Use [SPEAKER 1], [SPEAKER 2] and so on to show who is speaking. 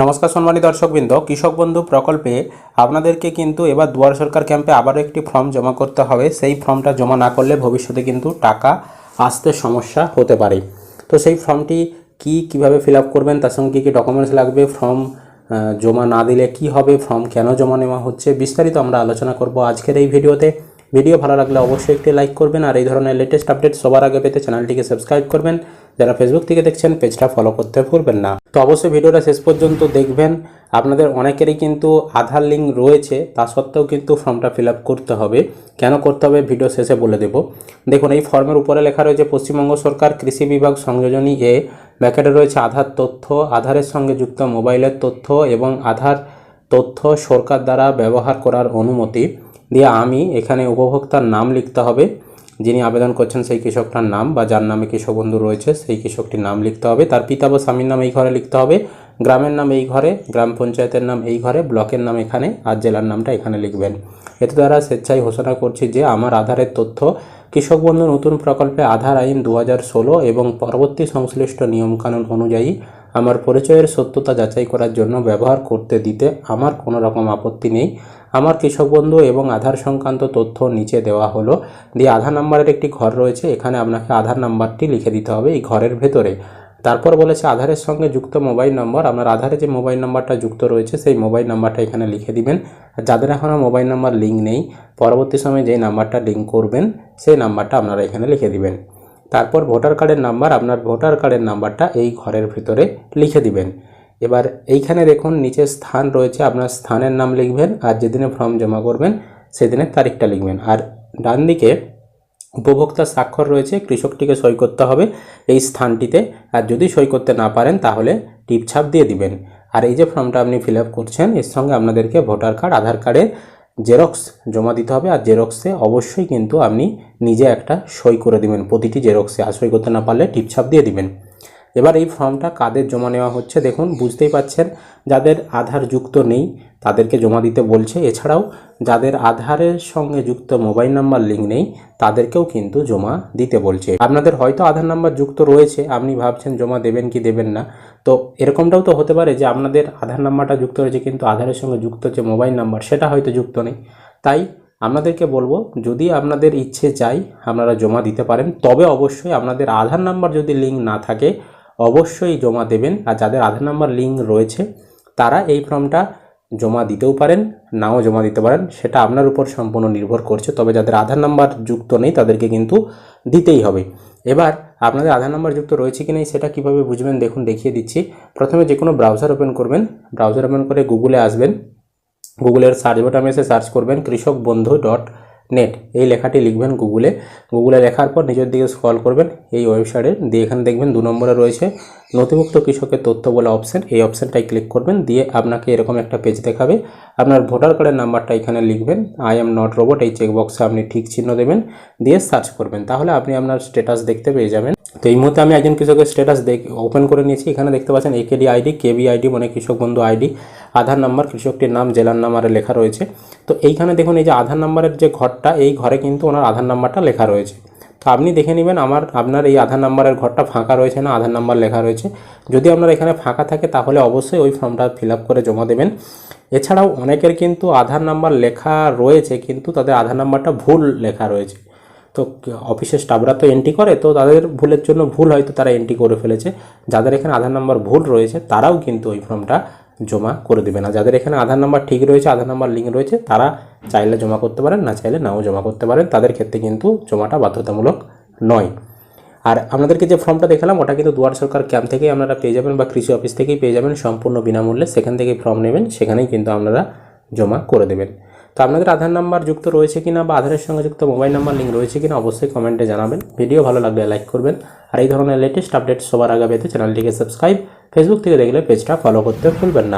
[SPEAKER 1] নমস্কার সম্মানী দর্শকবৃন্দ, কৃষক বন্ধু প্রকল্পে আপনাদেরকে কিন্তু এবার দুয়ার সরকার ক্যাম্পে আবারও একটি ফর্ম জমা করতে হবে। সেই ফর্মটা জমা না করলে ভবিষ্যতে কিন্তু টাকা আসতে সমস্যা হতে পারে। তো সেই ফর্মটি কি কীভাবে ফিল করবেন, তার সঙ্গে কী কী ডকুমেন্টস লাগবে, ফর্ম জমা না দিলে কি হবে, ফর্ম কেন জমা নেওয়া হচ্ছে, বিস্তারিত আমরা আলোচনা করব আজকের এই ভিডিওতে। ভিডিও ভালো লাগলে অবশ্যই একটি লাইক করবেন আর এই ধরনের লেটেস্ট আপডেট সবার আগে পেতে চ্যানেলটিকে সাবস্ক্রাইব করবেন। যারা ফেসবুক থেকে দেখছেন পেজটা ফলো করতে ভুলবেন না। তো অবশ্যই ভিডিওটা শেষ পর্যন্ত দেখবেন। আপনাদের অনেকেরই কিন্তু আধার লিঙ্ক রয়েছে, তা সত্ত্বেও কিন্তু ফর্মটা ফিল করতে হবে। কেন করতে হবে? ভিডিও শেষে বলে দেব। দেখুন, এই ফর্মের উপরে লেখা রয়েছে, পশ্চিমবঙ্গ সরকার কৃষি বিভাগ সংযোজনী এ, ব্যাকেটে রয়েছে আধার তথ্য, আধারের সঙ্গে যুক্ত মোবাইলের তথ্য এবং আধার তথ্য সরকার দ্বারা ব্যবহার করার অনুমতি। দিয়ে আমি এখানে উপভোক্তার নাম লিখতে হবে, যিনি আবেদন করছেন সেই কৃষকটার নাম বা যার নামে কৃষক বন্ধু রয়েছে সেই কৃষকটির নাম লিখতে হবে। তার পিতা বা স্বামীর নাম এই ঘরে লিখতে হবে, গ্রামের নাম এই ঘরে, গ্রাম পঞ্চায়েতের নাম এই ঘরে, ব্লকের নাম এখানে আর জেলার নামটা এখানে লিখবেন। এতে দ্বারা স্বেচ্ছায় ঘোষণা করছি যে আমার আধারের তথ্য কৃষক বন্ধু নতুন প্রকল্পে আধার আইন দু হাজার ষোলো এবং পরবর্তী সংশ্লিষ্ট নিয়মকানুন অনুযায়ী আমার পরিচয়ের সত্যতা যাচাই করার জন্য ব্যবহার করতে দিতে আমার কোনো রকম আপত্তি নেই। আমার কৃষক বন্ধু এবং আধার সংক্রান্ত তথ্য নিচে দেওয়া হলো। দিয়ে আধার নাম্বারের একটি ঘর রয়েছে, এখানে আপনাকে আধার নাম্বারটি লিখে দিতে হবে এই ঘরের ভেতরে। তারপর বলেছে, আধারের সঙ্গে যুক্ত মোবাইল নম্বর, আপনার আধারে যে মোবাইল নাম্বারটা যুক্ত রয়েছে, সেই মোবাইল নাম্বারটা এখানে লিখে দিবেন। যাদের এখনও মোবাইল নাম্বার লিঙ্ক নেই, পরবর্তী সময়ে যেই নাম্বারটা লিঙ্ক করবেন, সেই নাম্বারটা আপনারা এখানে লিখে দিবেন। তারপর ভোটার কার্ডের নাম্বার আপনার ভোটার কার্ডের নাম্বারটা এই ঘরের ভিতরে লিখে দিবেন। এবার এইখানে দেখুন, নিচে স্থান রয়েছে, আপনার স্থানের নাম লিখবেন আর যেদিনে ফর্ম জমা করবেন সেদিনের তারিখটা লিখবেন। আর ডান দিকে উপভোক্তার স্বাক্ষর রয়েছে, কৃষকটিকে সই করতে হবে এই স্থানটিতে। আর যদি সই করতে না পারেন, তাহলে টিপছাপ দিয়ে দিবেন। আর এই যে ফর্মটা আপনি ফিল করছেন, এর সঙ্গে আপনাদেরকে ভোটার কার্ড আধার কার্ডের জেরক্স জমা দিতে হবে আর জেরক্সে অবশ্যই কিন্তু আপনি নিজে একটা সই করে দিবেন। প্রতিটি জেরক্সে আর সই করতে না পারলে টিপছাপ দিয়ে দিবেন। এবার এই ফর্মটা কাদের জমা নেওয়া হচ্ছে দেখুন, বুঝতেই পাচ্ছেন, যাদের আধার যুক্ত নেই তাদেরকে জমা দিতে বলছে। এছাড়াও যাদের আধারের সঙ্গে যুক্ত মোবাইল নাম্বার, লিঙ্ক নেই তাদেরকেও কিন্তু জমা দিতে বলছে। আপনাদের হয়তো আধার নাম্বার যুক্ত রয়েছে, আপনি ভাবছেন জমা দেবেন কি দেবেন না। তো এরকমটাও তো হতে পারে যে আপনাদের আধার নাম্বারটা যুক্ত রয়েছে কিন্তু আধারের সঙ্গে যুক্ত যে মোবাইল নাম্বার, সেটা হয়তো যুক্ত নেই। তাই আপনাদেরকে বলব, যদি আপনাদের ইচ্ছে চাই আপনারা জমা দিতে পারেন, তবে অবশ্যই আপনাদের আধার নাম্বার যদি লিঙ্ক না থাকে অবশ্যই জমা দেবেন। আর যাদের আধার নাম্বার লিঙ্ক রয়েছে, তারা এই ফর্মটা জমা দিতেও পারেন, নাও জমা দিতে পারেন, সেটা আপনার উপর সম্পূর্ণ নির্ভর করছে। তবে যাদের আধার নাম্বার যুক্ত নেই, তাদেরকে কিন্তু দিতেই হবে। এবার, আপনাদের আধার নাম্বার যুক্ত রয়েছে কি নেই, সেটা কীভাবে বুঝবেন? দেখুন, দেখিয়ে দিচ্ছি। প্রথমে যে কোনো ব্রাউজার ওপেন করবেন। ব্রাউজার ওপেন করে গুগলে আসবেন। গুগলের সার্চ বাটনে এসে সার্চ করবেন কৃষক বন্ধু ডট নেট এই লেখাটি লিখবেন গুগলে। গুগলে লেখার পর নিজের দিকে স্ক্রল করবেন, এই ওয়েবসাইটে দিয়ে এখানে দেখবেন দু নম্বরে রয়েছে নথিভুক্ত কৃষকের তথ্য বলা অপশন এই অপশানটাই ক্লিক করবেন, দিয়ে আপনাকে এরকম একটা পেজ দেখাবে। আপনার ভোটার কার্ডের নাম্বারটা এখানে লিখবেন আই এম নট রোবট এই চেকবক্সে আপনি ঠিক চিহ্ন দেবেন, দিয়ে সার্চ করবেন। তাহলে আপনি আপনার স্ট্যাটাস দেখতে পেয়ে যাবেন। তো এই মুহূর্তে আমি একজন কৃষকের স্ট্যাটাস দেখ ওপেন করে নিয়েছি। এখানে দেখতে পাচ্ছেন একেডি আইডি কেবি আইডি মানে কৃষক বন্ধু আইডি আধার নাম্বার, কৃষকটির নাম, জেলার নাম আর লেখা রয়েছে। তো এইখানে দেখুন, এই যে আধার নাম্বারের যে ঘরটা, এই ঘরে কিন্তু ওনার আধার নাম্বারটা লেখা রয়েছে। তো আপনি দেখে নেবেন, আমার, আপনার এই আধার নাম্বারের ঘরটা ফাঁকা রয়েছে না, আধার নাম্বার লেখা রয়েছে। যদি আপনার এখানে ফাঁকা থাকে, তাহলে অবশ্যই ওই ফর্মটা ফিল করে জমা দেবেন। এছাড়াও অনেকের কিন্তু আধার নাম্বার লেখা রয়েছে, কিন্তু তাদের আধার নাম্বারটা ভুল লেখা রয়েছে। তো অফিসের স্টাফরা তো এন্ট্রি করে, তো তাদের ভুলের জন্য ভুল হয়তো তারা এন্ট্রি করে ফেলেছে। যাদের এখানে আধার নাম্বার ভুল রয়েছে, তারাও কিন্তু ওই ফর্মটা জমা করে দেবে না। যাদের এখানে আধার নাম্বার ঠিক রয়েছে, আধার নাম্বার লিঙ্ক রয়েছে, তারা চাইলে জমা করতে পারেন, না চাইলে নাও জমা করতে পারেন। তাদের ক্ষেত্রে কিন্তু জমাটা বাধ্যতামূলক নয়। আর আপনাদেরকে যে ফর্মটা দেখালাম, ওটা কিন্তু দুয়ার সরকার ক্যাম্প থেকেই আপনারা পেয়ে যাবেন বা কৃষি অফিস থেকেই পেয়ে যাবেন। সম্পূর্ণ বিনামূল্যে সেখান থেকেই ফর্ম নেবেন, সেখানেই কিন্তু আপনারা জমা করে দেবেন। তো আপনাদের আধার নাম্বার যুক্ত রয়েছে কিনা বা আধারের সঙ্গে যুক্ত মোবাইল নাম্বার লিঙ্ক রয়েছে কিনা, অবশ্যই কমেন্টে জানাবেন। ভিডিও ভালো লাগলে লাইক করবেন। আর এই ধরনের লেটেস্ট আপডেট সবার আগে পেতে চ্যানেলটিকে সাবস্ক্রাইব ফেসবুক থেকে দেখলে পেজটা ফলো করতে ভুলবেন না।